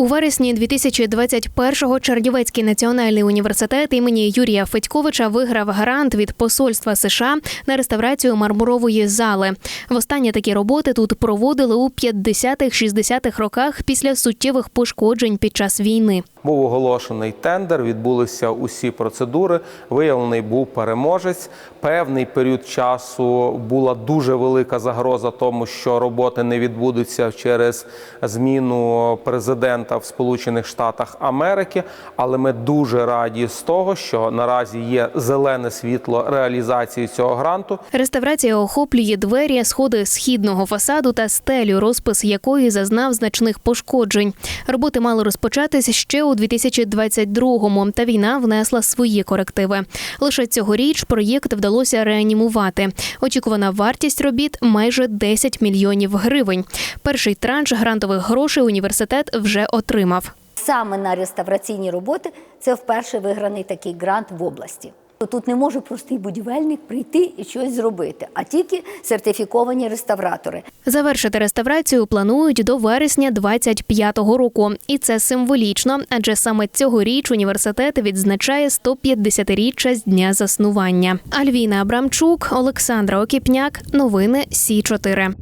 У вересні 2021-го Чернівецький національний університет імені Юрія Федьковича виграв грант від посольства США на реставрацію мармурової зали. Востаннє такі роботи тут проводили у 50-60-х роках після суттєвих пошкоджень під час війни. Був оголошений тендер, відбулися усі процедури. Виявлений був переможець. Певний період часу була дуже велика загроза тому, що роботи не відбудуться через зміну президента в Сполучених Штатах Америки. Але ми дуже раді з того, що наразі є зелене світло реалізації цього гранту. Реставрація охоплює двері, сходи східного фасаду та стелю, розпис якої зазнав значних пошкоджень. Роботи мали розпочатись ще у 2022-му, та війна внесла свої корективи. Лише цьогоріч проєкт вдалося реанімувати. Очікувана вартість робіт майже 10 мільйонів гривень. Перший транш грантових грошей університет вже отримав. Саме на реставраційні роботи це вперше виграний такий грант в області. Тут не може простий будівельник прийти і щось зробити, а тільки сертифіковані реставратори. Завершити реставрацію планують до вересня 25-го року, і це символічно, адже саме цьогоріч університет відзначає 150-річчя з дня заснування. Альвіна Абрамчук, Олександра Окіпняк. Новини Сі 4